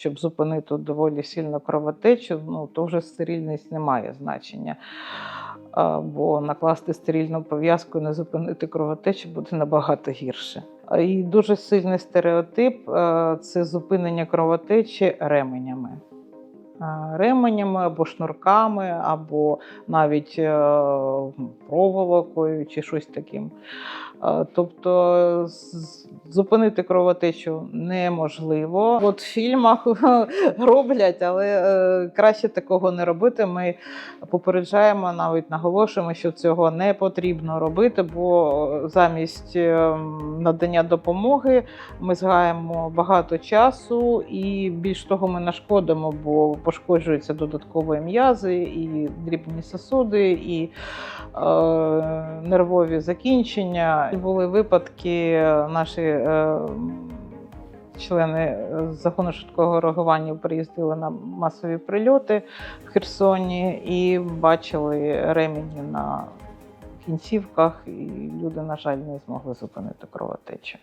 Щоб зупинити доволі сильно кровотечу, ну то вже стерильність не має значення. Бо накласти стерильну пов'язку і не зупинити кровотечу буде набагато гірше. І дуже сильний стереотип е, це зупинення кровотечі ременями. Е, Ременями або шнурками, або навіть е, проволокою чи щось таким. Е, Тобто зупинити кровотечу неможливо. От в фільмах роблять, але краще такого не робити. Ми попереджаємо, навіть наголошуємо, що цього не потрібно робити, бо замість надання допомоги ми згаємо багато часу і більш того, ми нашкодимо, бо пошкоджуються додаткові м'язи, і дрібні сосуди, і е, нервові закінчення. Були випадки наші. Е, Члени е, загону швидкого реагування приїздили на масові прильоти в Херсоні і бачили ремені на кінцівках, і люди, на жаль, не змогли зупинити кровотечу.